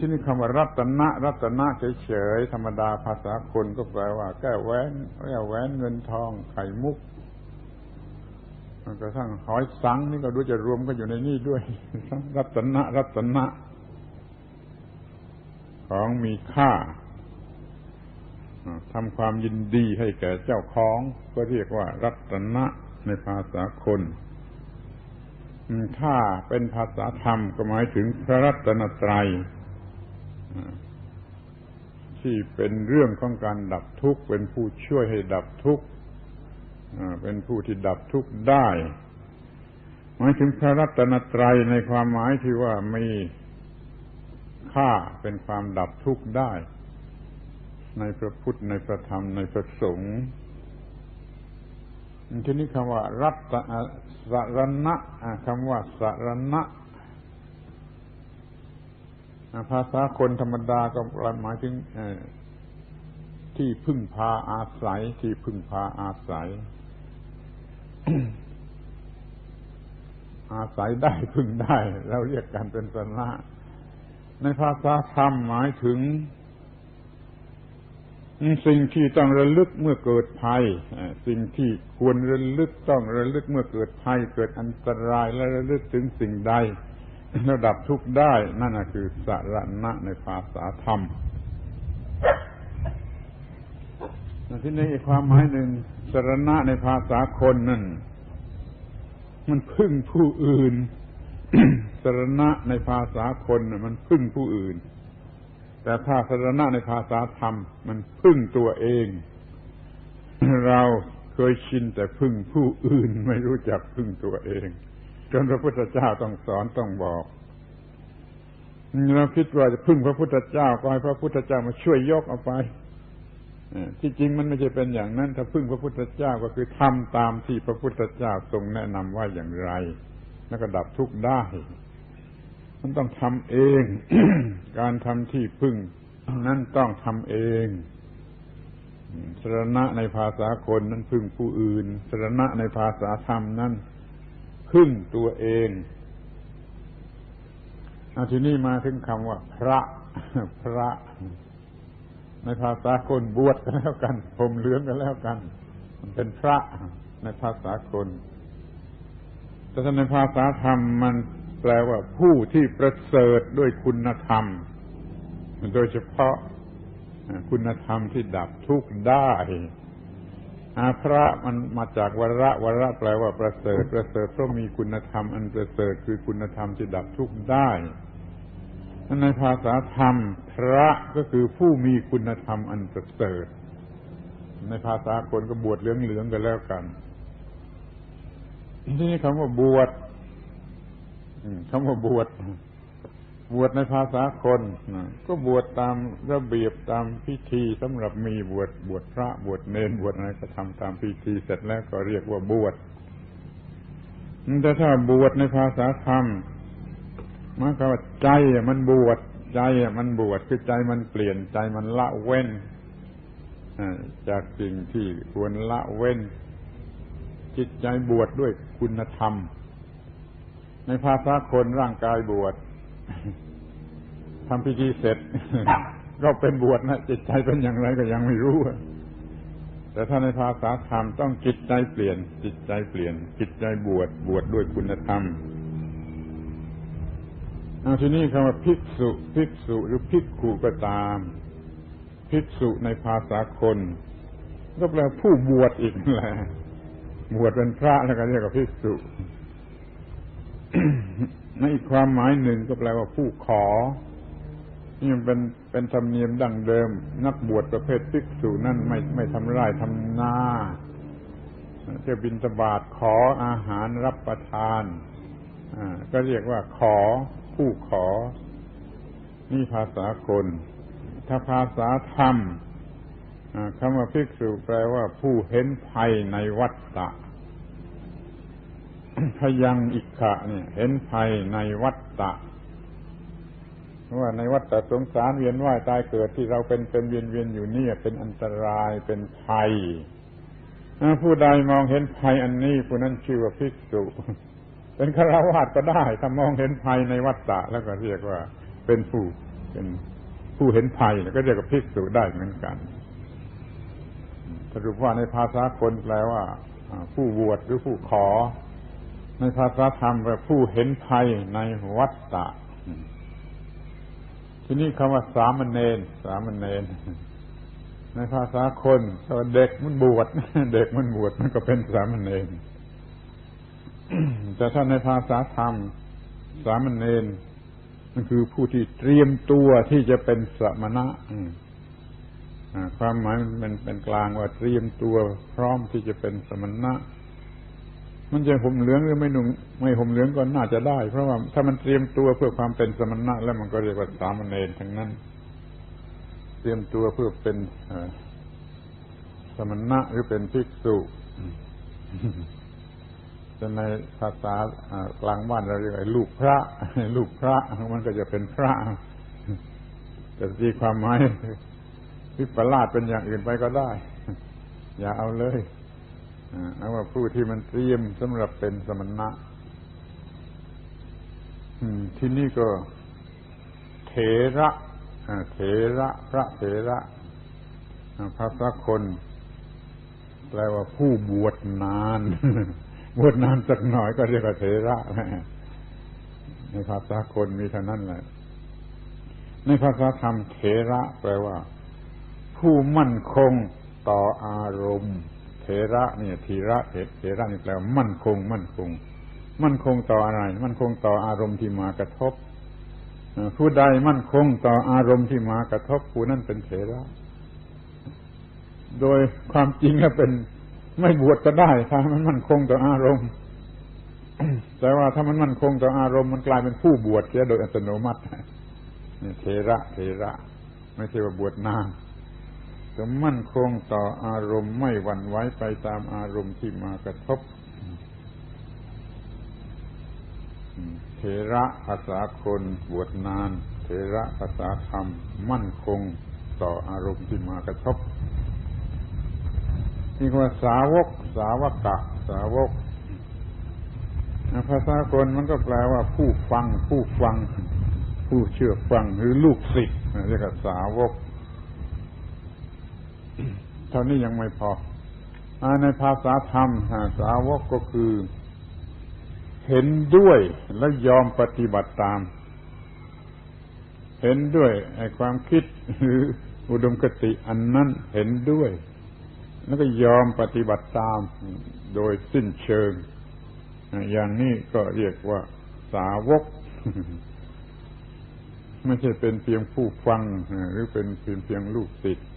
ที่นี่คำว่ารัตนะ รัตนะเฉยๆธรรมดาภาษาคนก็แปลว่า แก้วแหวนแก้วแหวนเงินทองไข่มุกกระทั่งหอยสังนี่ก็ดูจะรวมกันอยู่ในนี่ด้วย รัตนะ รัตนะ ของมีค่าทำความยินดีให้แก่เจ้าของ ก็เรียกว่า รัตนะในภาษาคนถ้าเป็นภาษาธรรมก็หมายถึงพระรัตนตรัย ที่เป็นเรื่องของการดับทุกข์ เป็นผู้ช่วยให้ดับทุกข์เป็นผู้ที่ดับทุกข์ได้ หมายถึงพระรัตนตรัยในความหมายที่ว่ามีค่าเป็นความดับทุกข์ได้ ในพระพุทธในพระธรรมในพระสงฆ์ทีนี้คำว่า รัตสรณะคำว่าสรณะ ภาษาคนธรรมดาก็หมายถึงที่พึ่งพาอาศัยที่พึ่งพาอาศัย อาศัยได้พึ่งได้ เราเรียกกันเป็นสนะในภาษาธรรมหมายถึง สิ่งที่ต้องระลึกเมื่อเกิดภัยสิ่งที่ควรระลึกต้องระลึกเมื่อเกิดภัย เกิดอันตรายและระลึกถึงสิ่งใด ระดับทุกข์ได้ นั่นคือสารณะในภาษาธรรมที่นี้ความหมายหนึ่งสารณะในภาษาคนนั่นมันพึ่งผู้อื่นสารณะในภาษาคนมันพึ่งผู้อื่น แต่ถ้าสารณะในภาษาธรรม มันพึ่งตัวเอง เราเคยชินแต่พึ่งผู้อื่น ไม่รู้จักพึ่งตัวเอง นพระพุทธเจ้าต้องสอนต้องบอกเราคิดว่าจะพึ่งพระพุทธเจ้าก็ให้พระพุทธเจ้ามาช่วยยกเอาไปที่จริงมันไม่ใช่เป็นอย่างนั้น ถ้าพึ่งพระพุทธเจ้าก็คือทำตามที่พระพุทธเจ้าทรงแนะนำว่าอย่างไร แล้วก็ดับทุกข์ได้ มันต้องทำเอง การทำที่พึ่งนั้นต้องทำเองสรณะในภาษาคนนั้นพึ่งผู้อื่นสรณะในภาษาธรรมนั้น พึ่งตัวเองอาทีนี้มาถึงคำว่า พระ พระ ในภาษาคนบวชกันแล้วกันผมเหลืองกันแล้วกัน มันเป็นพระในภาษาคนแต่ในภาษาธรรมมันแปลว่าผู้ที่ประเสริฐด้วยคุณธรรม โดยเฉพาะคุณธรรมที่ดับทุกข์ได้ อาพระมันมาจากวระวระแปลว่าประเสริฐประเสริฐเพราะมีคุณธรรม อันประเสริฐคือคุณธรรมที่ดับทุกข์ได้ในภาษาธรรม พระก็คือผู้มีคุณธรรมอันประเสริฐในภาษาคนก็บวชเหลืองๆกันแล้วกันที่นี่คำว่าบวชคำว่าบวช บวชในภาษาคนก็บวชตามระเบียบตามพิธีสำหรับมีบวชบวชพระบวชเนนบวชอะไรก็ทำตามพิธีเสร็จแล้วก็เรียกว่าบวชแต่ถ้าบวชในภาษาธรรมมันก็ว่าใจมันบวชใจมันบวชคือใจมันเปลี่ยนใจมันละเว้นจากสิ่งที่ควรละเว้น จิตใจบวชดด้วยคุณธรรม ในภาษาคนร่างกายบวช ทำพิธีเสร็จก็เป็นบวชนะจิตใจเป็นอย่างไรก็ยังไม่รู้แต่ถ้าในภาษาธรรมต้องจิตใจเปลี่ยน จิตใจเปลี่ยน จิตใจบวชบวชดด้วยคุณธรรมเอาทีนี้คำว่าภิกษุ ภิกษุหรือภิกขุก็ตาม ภิกษุในภาษาคน ก็แปลผู้บวชอีกแหละบวชเป็นพระแล้วก็เรียกว่าภิกษุ ในอีกความหมายหนึ่งก็แปลว่าผู้ขอ นี่มันเป็นเป็นธรรมเนียมดั้งเดิม นักบวชประเภทภิกษุนั่นไม่ไม่ทำไร่ทำนาจะบินตบาทขออาหารรับประทานก็เรียกว่าขอ ผู้ขอ นี่ภาษาคนถ้าภาษาธรรมคำว่าภิกษุแปลว่าผู้เห็นภัยในวัฏฏะ พยังอิกขะเนี่ยเห็นภัยในวัฏฏะว่าในวัฏฏะสงสารเวียนว่ายตายเกิดที่เราเป็นเป็นเวียนเวียนอยู่นี่เป็นอันตรายเป็นภัยผู้ใดมองเห็นภัยอันนี้ผู้นั้นชื่อว่าภิกษุ เป็นฆราวาสก็ได้ถ้ามองเห็นภัยในวัฏฏะแล้วก็เรียกว่าเป็นผู้เป็นผู้เห็นภัยก็เรียกว่าภิกษุได้เหมือนกัน สรุปว่าในภาษาคนแปลว่า ผู้บวชหรือผู้ขอ ในภาษาธรรมแปลผู้เห็นภัยในวัฏฏะที่นี่คำว่าสามเณรสามเณรในภาษาคนเด็กมันบวชเด็กมันบวชมันก็เป็นสามเณรแต่ถ้าในภาษาธรรม สามเณรมันคือผู้ที่เตรียมตัวที่จะเป็นสมณะความหมายมันเป็นเป็นกลางว่าเตรียมตัวพร้อมที่จะเป็นสมณะ มันจะห่มเหลืองหรือไม่หนุ่งไม่ห่มเหลืองก็น่าจะได้ เพราะว่าถ้ามันเตรียมตัวเพื่อความเป็นสมณะ แล้วมันก็เรียกว่าสามเณรทั้งนั้น เตรียมตัวเพื่อเป็นสมณะหรือเป็นภิกษุจะในภาษากลางบ้านเราเรียกลูกพระลูกพระมันก็จะเป็นพระแต่ที่ความหมายวิปลาสเป็นอย่างอื่นไปก็ได้ อย่าเอาเลย เอาว่าผู้ที่มันเตรียมสำหรับเป็นสมณะที่นี่ก็ เถระเถระ พระเถระภาษาคน แปลว่าผู้บวชนาน บวชนานสักหน่อยก็เรียกว่าเถระในภาษาคนมีเท่านั้นแหละในภาษาธรรมเถระ แปลว่า ผู้มั่นคงต่ออารมณ์ เถระเนี่ยทีระเถระนี่แปลว่ามั่นคง มั่นคง มั่นคงต่ออะไร มั่นคงต่ออารมณ์ที่มากระทบผู้ใดมั่นคงต่ออารมณ์ที่มากระทบผู้นั้นเป็นเถระ โดยความจริงแล้วเป็นไม่บวชก็ได้ ถ้ามันมั่นคงต่ออารมณ์แต่ว่าถ้ามันมั่นคงต่ออารมณ์มันกลายเป็นผู้บวชเสียโดยอัตโนมัติเทระเทระ ไม่ใช่ว่าบวชนาน จะมั่นคงต่ออารมณ์ไม่หวั่นไหวไปตามอารมณ์ที่มากระทบเทระภาษาคนบวชนาน เทระภาษาธรรม มั่นคงต่ออารมณ์ที่มากระทบนี่ว่าสาวก สาวกะ สาวกภาษาคนมันก็แปลว่าผู้ฟัง ผู้ฟัง ผู้เชื่อฟังหรือลูกศิษย์เรียกว่าสาวก เท่านี้ยังไม่พอในภาษาธรรมสาวกก็คือ เห็นด้วยและยอมปฏิบัติตาม เห็นด้วยไอ้ความคิดหรืออุดมคติอันนั้นเห็นด้วย แล้วก็ยอมปฏิบัติตามโดยสิ้นเชิง อย่างนี้ก็เรียกว่าสาวก ไม่ใช่เป็นเพียงผู้ฟังหรือเป็นเพียงเพียงลูกศิษย์